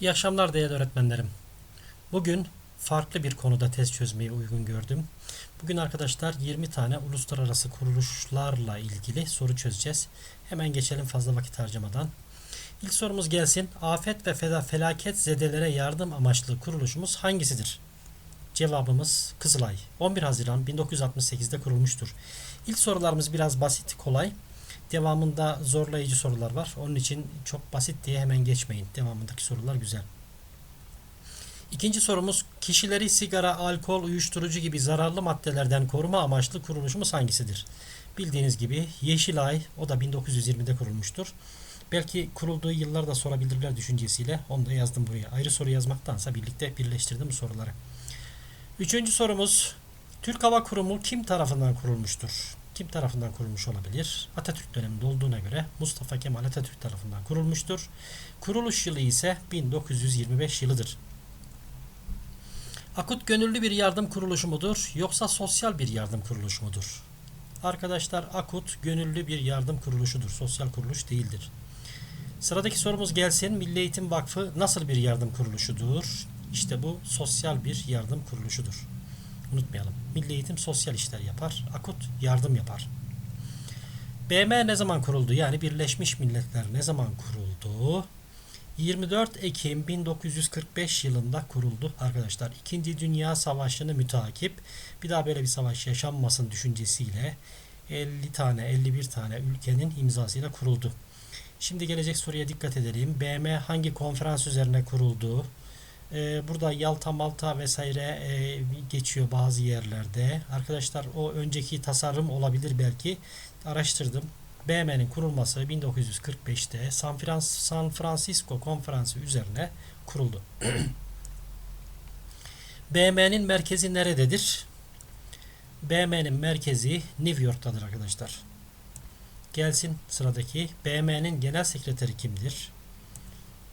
İyi akşamlar değerli öğretmenlerim. Bugün farklı bir konuda test çözmeyi uygun gördüm. Bugün arkadaşlar 20 tane uluslararası kuruluşlarla ilgili soru çözeceğiz. Hemen geçelim fazla vakit harcamadan. İlk sorumuz gelsin. Afet ve felaket zedelere yardım amaçlı kuruluşumuz hangisidir? Cevabımız Kızılay. 11 Haziran 1968'de kurulmuştur. İlk sorularımız biraz basit, kolay. Devamında zorlayıcı sorular var. Onun için çok basit diye hemen geçmeyin. Devamındaki sorular güzel. İkinci sorumuz kişileri sigara, alkol, uyuşturucu gibi zararlı maddelerden koruma amaçlı kuruluşumuz hangisidir? Bildiğiniz gibi Yeşilay o da 1920'de kurulmuştur. Belki kurulduğu yıllar da sorabilirler düşüncesiyle onu da yazdım buraya. Ayrı soru yazmaktansa birlikte birleştirdim soruları. Üçüncü sorumuz Türk Hava Kurumu kim tarafından kurulmuştur? Kim tarafından kurulmuş olabilir? Atatürk döneminde olduğuna göre Mustafa Kemal Atatürk tarafından kurulmuştur. Kuruluş yılı ise 1925 yılıdır. Akut gönüllü bir yardım kuruluşu mudur yoksa sosyal bir yardım kuruluşu mudur? Arkadaşlar Akut gönüllü bir yardım kuruluşudur. Sosyal kuruluş değildir. Sıradaki sorumuz gelsin. Milli Eğitim Vakfı nasıl bir yardım kuruluşudur? İşte bu sosyal bir yardım kuruluşudur. Unutmayalım. Milli Eğitim sosyal işler yapar. Akut yardım yapar. BM ne zaman kuruldu? Yani Birleşmiş Milletler ne zaman kuruldu? 24 Ekim 1945 yılında kuruldu arkadaşlar. İkinci Dünya Savaşı'nı mütakip bir daha böyle bir savaş yaşanmasın düşüncesiyle 50 tane 51 tane ülkenin imzasıyla kuruldu. Şimdi gelecek soruya dikkat edelim. BM hangi konferans üzerine kuruldu? Ee, burada Yalta, Malta vesaire e, geçiyor bazı yerlerde. Arkadaşlar o önceki tasarım olabilir belki. Araştırdım. BM'nin kurulması 1945'te San, Frans San Francisco Konferansı üzerine kuruldu. BM'nin merkezi nerededir? BM'nin merkezi New York'tadır arkadaşlar. Gelsin sıradaki. BM'nin genel sekreteri kimdir?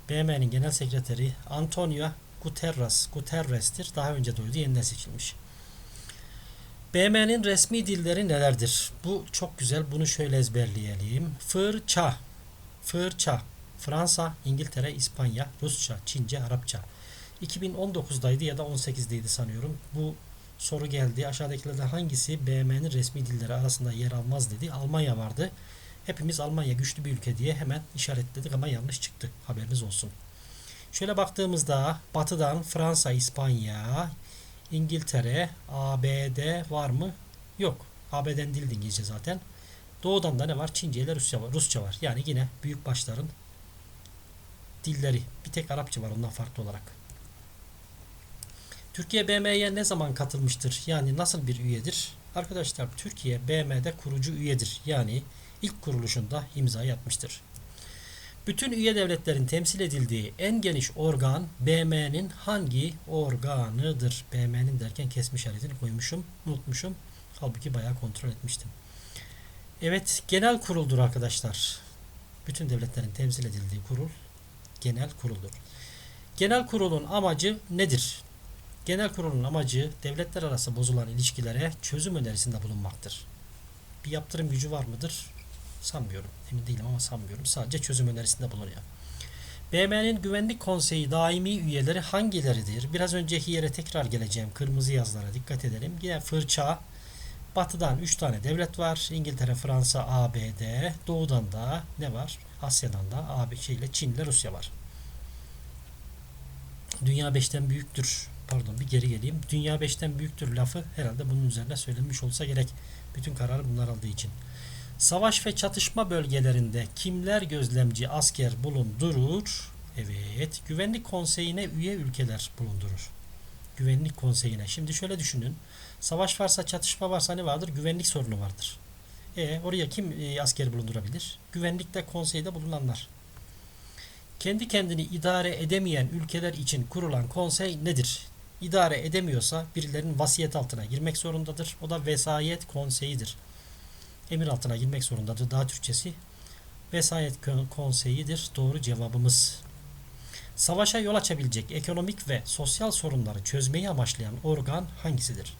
BM'nin genel sekreteri Antonio Guterres, Guterres'tir. Daha önce de oydu, yeniden seçilmiş. BM'nin resmi dilleri nelerdir? Bu çok güzel. Bunu şöyle ezberleyelim. Fırça, fırça, Fransa, İngiltere, İspanya, Rusça, Çince, Arapça. 2019'daydı ya da 18'deydi sanıyorum. Bu soru geldi. Aşağıdakilerden hangisi BM'nin resmi dilleri arasında yer almaz dedi. Almanya vardı. Hepimiz Almanya güçlü bir ülke diye hemen işaretledik ama yanlış çıktı. Haberiniz olsun. Şöyle baktığımızda batıdan Fransa, İspanya, İngiltere, ABD var mı? Yok. ABD'den değil İngilizce zaten. Doğudan da ne var? Çince ile Rusça var. Rusça var. Yani yine büyük başların dilleri. Bir tek Arapça var ondan farklı olarak. Türkiye BM'ye ne zaman katılmıştır? Yani nasıl bir üyedir? Arkadaşlar Türkiye BM'de kurucu üyedir. Yani ilk kuruluşunda imza atmıştır. Bütün üye devletlerin temsil edildiği en geniş organ BM'nin hangi organıdır? BM'nin derken kesmiş işaretini koymuşum, unutmuşum. Halbuki bayağı kontrol etmiştim. Evet, genel kuruldur arkadaşlar. Bütün devletlerin temsil edildiği kurul genel kuruldur. Genel kurulun amacı nedir? Genel kurulun amacı devletler arası bozulan ilişkilere çözüm önerisinde bulunmaktır. Bir yaptırım gücü var mıdır? Sanmıyorum. Emin değilim ama sanmıyorum. Sadece çözüm önerisinde bulunuyor. BM'nin Güvenlik Konseyi daimi üyeleri hangileridir? Biraz önceki yere tekrar geleceğim. Kırmızı yazılara dikkat edelim. Yine fırça. Batıdan 3 tane devlet var. İngiltere, Fransa, ABD. Doğudan da ne var? Asya'dan da AB şey ile Çin ile Rusya var. Dünya 5'ten büyüktür. Pardon bir geri geleyim. Dünya 5'ten büyüktür lafı herhalde bunun üzerine söylenmiş olsa gerek. Bütün kararı bunlar aldığı için. Savaş ve çatışma bölgelerinde kimler gözlemci asker bulundurur? Evet, Güvenlik Konseyi'ne üye ülkeler bulundurur. Güvenlik Konseyi'ne. Şimdi şöyle düşünün. Savaş varsa, çatışma varsa ne vardır? Güvenlik sorunu vardır. E, oraya kim e, asker bulundurabilir? Güvenlikte konseyde bulunanlar. Kendi kendini idare edemeyen ülkeler için kurulan konsey nedir? İdare edemiyorsa birilerinin vasiyet altına girmek zorundadır. O da vesayet konseyidir emir altına girmek zorundadır. Daha Türkçesi vesayet konseyidir. Doğru cevabımız. Savaşa yol açabilecek ekonomik ve sosyal sorunları çözmeyi amaçlayan organ hangisidir?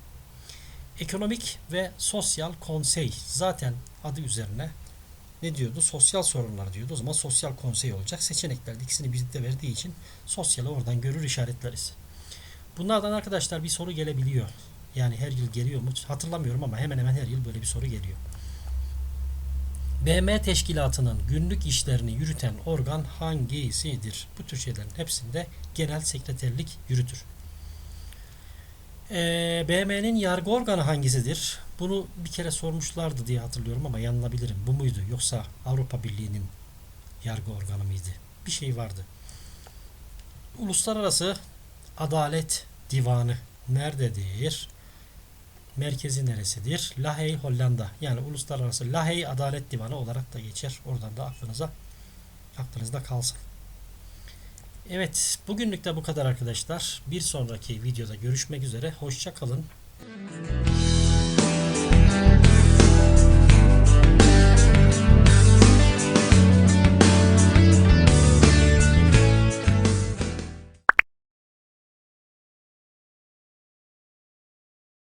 Ekonomik ve Sosyal Konsey zaten adı üzerine ne diyordu? Sosyal sorunlar diyordu. O zaman sosyal konsey olacak. Seçeneklerde ikisini birlikte verdiği için sosyali oradan görür işaretleriz. Bunlardan arkadaşlar bir soru gelebiliyor. Yani her yıl geliyor mu? Hatırlamıyorum ama hemen hemen her yıl böyle bir soru geliyor. BM teşkilatının günlük işlerini yürüten organ hangisidir? Bu tür şeylerin hepsinde genel sekreterlik yürütür. Ee, BM'nin yargı organı hangisidir? Bunu bir kere sormuşlardı diye hatırlıyorum ama yanılabilirim. Bu muydu? Yoksa Avrupa Birliği'nin yargı organı mıydı? Bir şey vardı. Uluslararası Adalet Divanı nerededir? Merkezi neresidir? Lahey Hollanda. Yani Uluslararası Lahey Adalet Divanı olarak da geçer. Oradan da aklınıza aklınızda kalsın. Evet, bugünlük de bu kadar arkadaşlar. Bir sonraki videoda görüşmek üzere. Hoşça kalın.